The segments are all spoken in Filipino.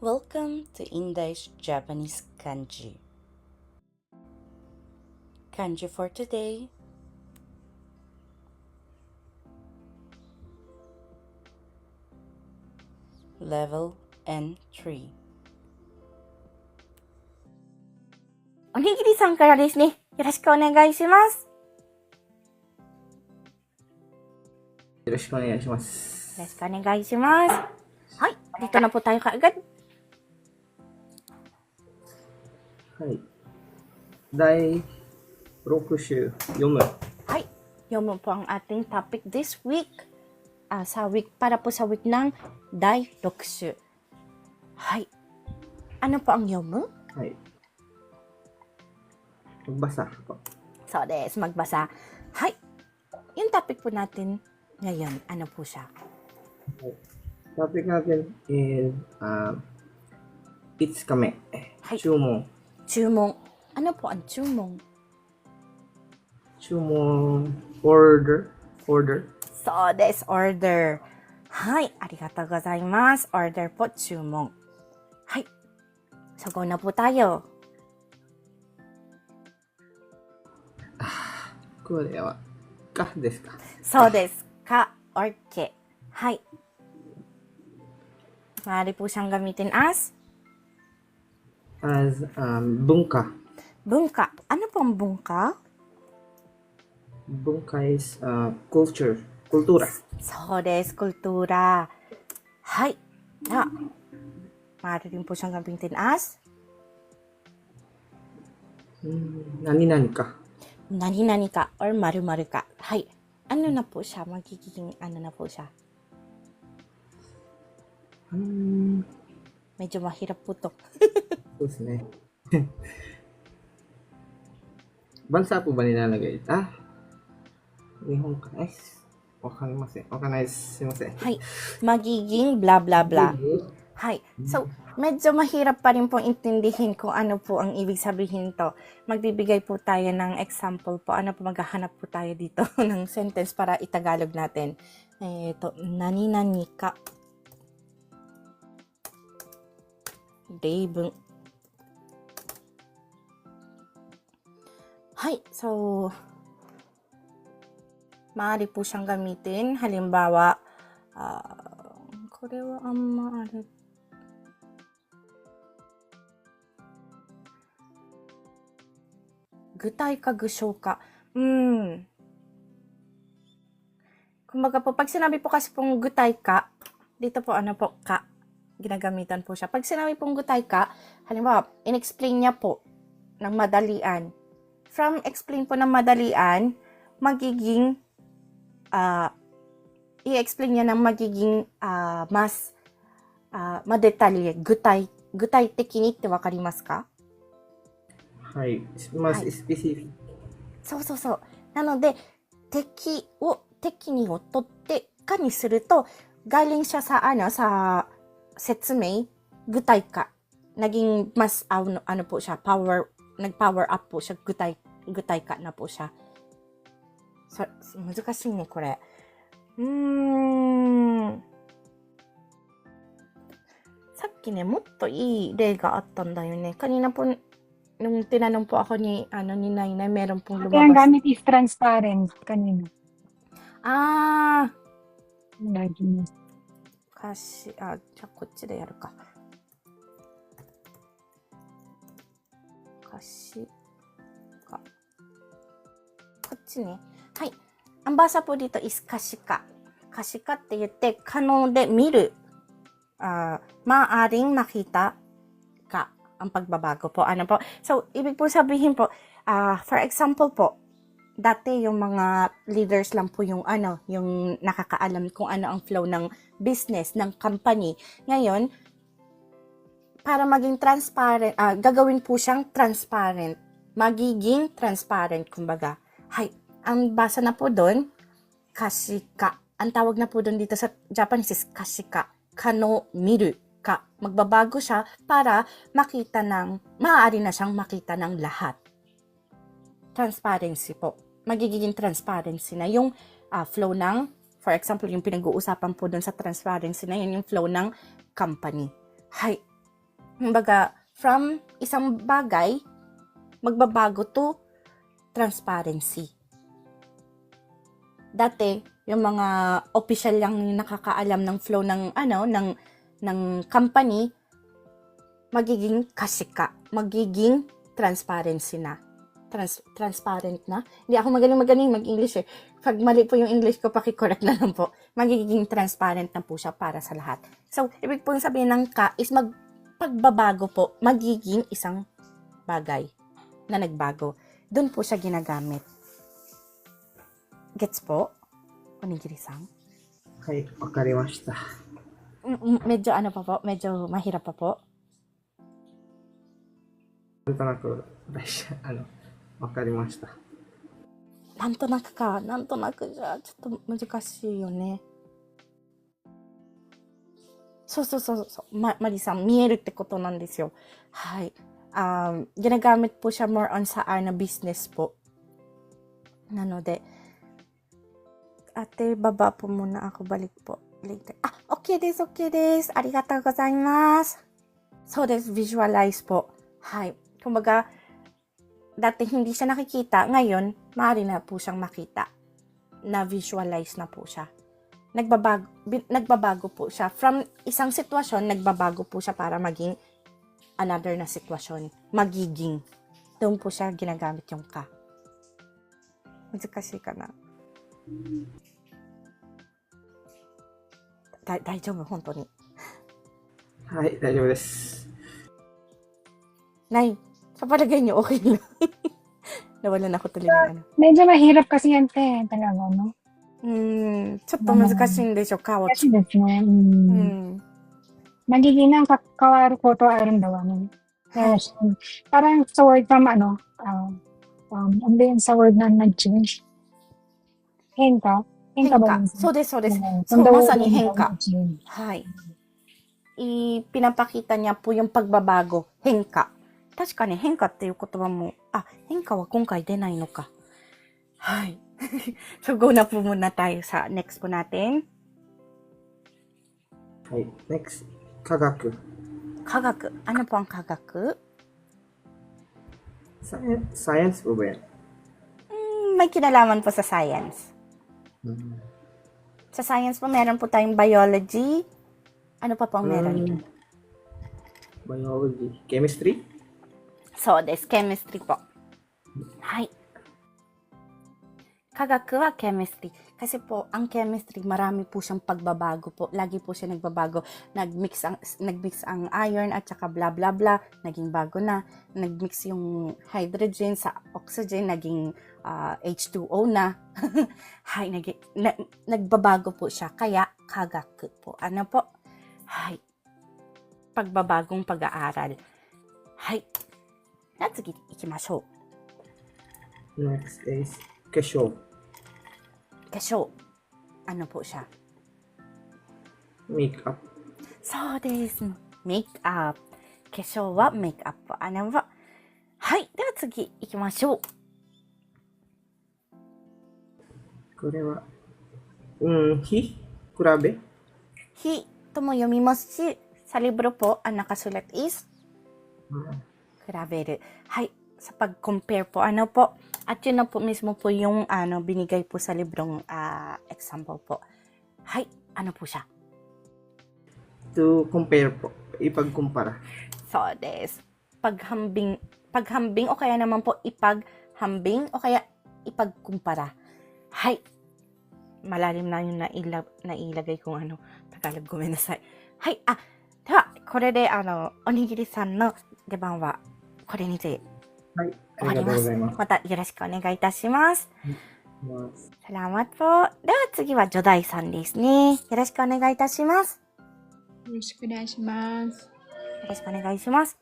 Welcome to Indish Japanese Kanji. Kanji for today. Level N3. おにぎりさんからですね。よろしくお願いします。よろしくお願いしますよ。ろしくお願いします. Hai, dito na po tayo kaagad. はい。第6週読む。 Hai, yomo po ang ating topic this week. Ah, sa week, para po sa week ng Dai Rokushu. Hai. Ano po ang yomu? はい。Magbasa po. So, des, magbasa. Hai. Yung topic po natin ngayon, ano po siya? Topic natin is, uh, it's kame. はい注文。 Chumong. Ano po ang chumong? 注文 order. Order. So, des, order. Hai, arigatou gozaimasu. Order po, chumong. Hai. So, go na po tayo. これは、かですか。そうです。かor ke. Hay. Maaari po siyang gamitin as as, um, 文化。 bungka. Ano po ang bungka? 文化 is, uh, culture. Kultura. そうです。kultura. Hay. Na. Maaari rin po siyang gamitin as Hmm, 何々か。 nani nani ka or maru maru ka. Hay. Ano na po siya? Magiging ano na po siya? うーん、 Medyo mahirap po to. そうですね。bansa po ba nilalagay? Ah, 日本か。え、わかりません。わかんないです。すいません。 Hay. Magiging blah blah blah. Hi. So, medyo mahirap pa rin pong intindihin kung ano po ang ibig sabihin to. Magbibigay po tayo ng example po. Ano po maghahanap po tayo dito ng sentence para itagalog natin. Eh, to, nani nani ka. Reibun. Hi, so, maaari po siyang gamitin. Halimbawa, uh, kore wa amma are. Gutay ka, gusyo ka. Hmm. Kumbaga po, pag sinabi po kasi pong gutay ka, dito po ano po, ka, ginagamitan po siya. Pag sinabi pong gutay ka, halimbawa, inexplain niya po ng madalian From explain po ng madalian, magiging ah i-explain niya ng magiging ah, mas ah, madetalye, gutay, gutay tekiniってわかりますかはい。まあ、はいスペシフィッそうそうそう。なので、敵を、敵にを取って、かにすると、galing siya sa, ano, sa setsume, gutay ka. Naging mas, ano, ano po siya, power, nag-power up po siya, gutay, gutay ka na po siya. So, 難しいね、これ。うーん。さっきね、もっといい例があったんだよね。kanina po, nung tinanong po ako ni, ano, ni Nainay, meron pong Kaya ang lumabas. gamit is transparent kanina. Ah, Lagi mo. 歌詞、あ、じゃあこっちでやるか。 歌詞か。こっちね。はい。ang basa po dito is 可視化。可視化って言って、可能で見る。Ah, maaaring makita ka ang pagbabago po. Ano po? So, ibig po sabihin po, ah, for example po, dati yung mga leaders lang po yung ano, yung nakakaalam kung ano ang flow ng business, ng company. Ngayon, para maging transparent, ah, gagawin po siyang transparent. Magiging transparent, kumbaga. Hay, ang basa na po doon, kashika. Ang tawag na po doon dito sa Japanese is kashika. Kano miru ka. Magbabago siya para makita ng, maaari na siyang makita ng lahat. Transparency po. Magiging transparency na yung ah, flow ng, for example, yung pinag-uusapan po dun sa transparency na yun, yung flow ng company. Hay, Kumbaga, from isang bagay, magbabago to transparency. Dati, yung mga official lang nakakaalam ng flow ng ano ng ng company magiging kasika, magiging transparency na. Trans, transparent na. Hindi ako magaling magaling mag-English eh. Pag mali po yung English ko, pakicorrect na lang po. Magiging transparent na po siya para sa lahat. So, ibig pong sabihin ng ka is mag, pagbabago po, magiging isang bagay na nagbago. Doon po siya ginagamit. Gets po? Onigiri-san? はい、わかりました。 Mm, mm, Medyo ano pa po? Medyo mahirap pa po? なんとなく、大事あの、わかりました。なんとなくか。なんとなくじゃ、ちょっと難しいよね。 そうそうそうそう。ま、マリさん、見えるってことなんですよ。はい。Um, ginagamit po siya more on sa R na business po. なので、ate, baba po muna ako. Balik po. Later. Ah, okay です、okay です。ありがとうございます。そうです、visualize po. はい。Kumbaga, dati hindi siya nakikita, ngayon, maaari na po siyang makita. Na-visualize na po siya. Nagbabago, bi- nagbabago po siya. From isang sitwasyon, nagbabago po siya para maging another na sitwasyon. Magiging. Doon po siya ginagamit yung ka.難しいかな。だ大丈夫本当に。はい、大丈夫です。 Nay, sa palagay niyo, okay lang. Nawalan ako tuloy ng ano. Medyo mahirap kasi yan, te. Talaga, no? ちょっと難しいんでしょうか、難しいですね。うん。まぎ変わることあるんだわね。はい。変化変化。そうです、そうです。まさに変化。はい。いい、ピナパキタニャポヨンパグババーゴ。変化。確かに変化っていう言葉も、あ、変化は今回出ないのか。はい。so, go na po muna tayo sa next po natin. はい、NEXT、科学。科学。Ano po ang 科学サイエンサイエンスpo ba yan? Hmm, may kinalaman po sa science. Hmm. Sa science po, meron po tayong biology. Ano pa po ang meron? Hmm. Biology. Chemistry? So, des, chemistry po. Hi. Kagakuwa chemistry. Kasi po, ang chemistry, marami po siyang pagbabago po. Lagi po siya nagbabago. Nagmix ang, nagmix ang iron at saka bla bla bla. Naging bago na. Nagmix yung hydrogen sa oxygen. Naging ah, uh, H2O na. Hay, nag, na, nagbabago po siya. Kaya kagaku po. Ano po? Hay. Pagbabagong pag-aaral. Hay. Natsugi, ikimashou. Next is 化粧う。化粧。ano po siya? メイクアップ。そうです。メイクアップ。化粧はメイクアップ。ano ba? はい。では次行きましょう。これは、うん、比比べひとも読みますし、sa libro po, ang nakasulat is うん比べる。はい。Sa pag-compare po, ano po. At yun na po mismo po yung ano, binigay po sa librong ah, example po. Hay, ano po siya? To compare po. Ipagkumpara. So, des. Paghambing, paghambing o kaya naman po ipaghambing o kaya ipagkumpara. Hay. Malalim na yung naila, nailagay kong ano, Tagalog gomenasai. Hay, ah, では、これで、あの、おにぎりさんの出番は、これにてはい。 終わります。ま,たよろしくお願いいたします。では次はジョダイさんですね。よろしくお願いいたします。よろしくお願いします。よろしくお願いします。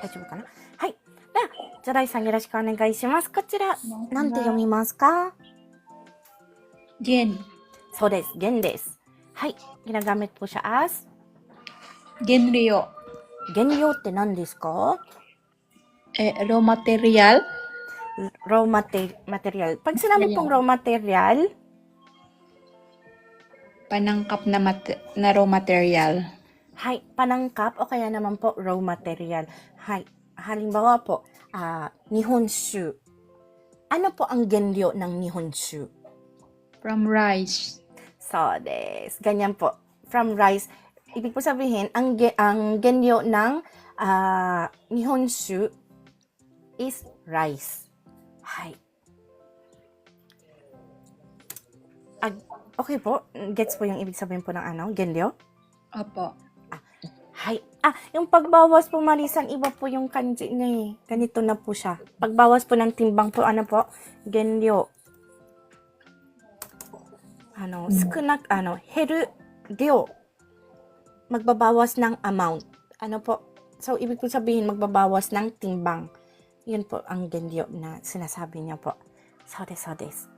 大丈夫かな？はいジョダイさんよろしくお願いします。こちら、なんて読みますか弦、そうです。弦です。はい。ginagamit po siya as 原料、 Genyo って何ですか Eh, raw material. Raw mate- material. Pag sinabi pong raw material, Panangkap na, mat- na raw material. hay, panangkap o kaya naman po raw material. Hay, halimbawa po, ah, nihonshu. Ano po ang genyo ng nihonshu? From rice. So, des. Ganyan po. From rice. Ibig po sabihin, ang, ge- ang genyo ng ah, nihonshu is rice. Hay. Ag- okay po. Gets po yung ibig sabihin po ng ano, genyo? Opo. Hay. Ah, yung pagbawas po, Marisan, iba po yung kanji niya eh. Ganito na po siya. Pagbawas po ng timbang po, ano po? Genyo. Ano, skunak, ano, heru, ryo. Magbabawas ng amount. Ano po? So, ibig po sabihin, magbabawas ng timbang. Yun po ang genyo na sinasabi niya po. So des, so des.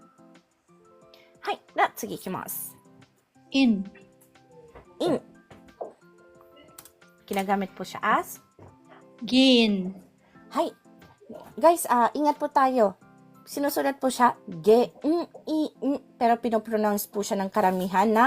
Hay, na, sige, ikimasu. In. In. Ginagamit po siya as Gin. Hi. Guys, ah ingat po tayo. Sinusulat po siya ge n i n pero pinopronounce po siya ng karamihan na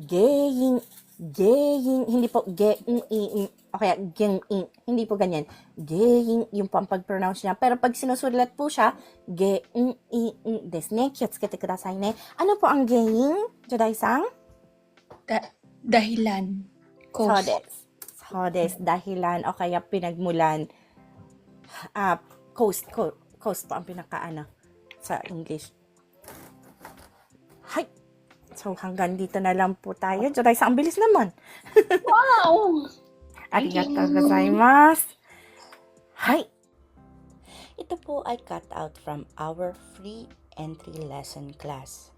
gein gein hindi po ge n i n o kaya gen in hindi po ganyan gein yung po ang pag-pronounce niya pero pag sinusulat po siya ge n i n desu ne kiyotsuke kudasai ne ano po ang gein Jodai-san Da- dahilan. Cause. So des, dahilan o kaya pinagmulan. Ah, coast, co- coast po ang pinakaano sa English. Hi! So hanggang dito na lang po tayo. Joday, sa ang bilis naman. Wow! Arigatou gozaimasu. Hi! Ito po ay cut out from our free entry lesson class.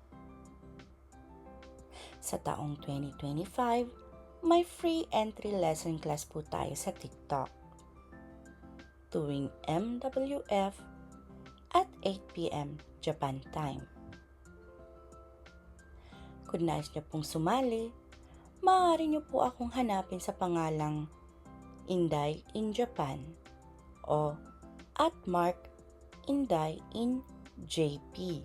Sa taong 2025, may free entry lesson class po tayo sa TikTok. Tuwing MWF at 8pm Japan time. Kung nais niyo pong sumali, maaari niyo po akong hanapin sa pangalang Inday in Japan o at Mark Inday in JP.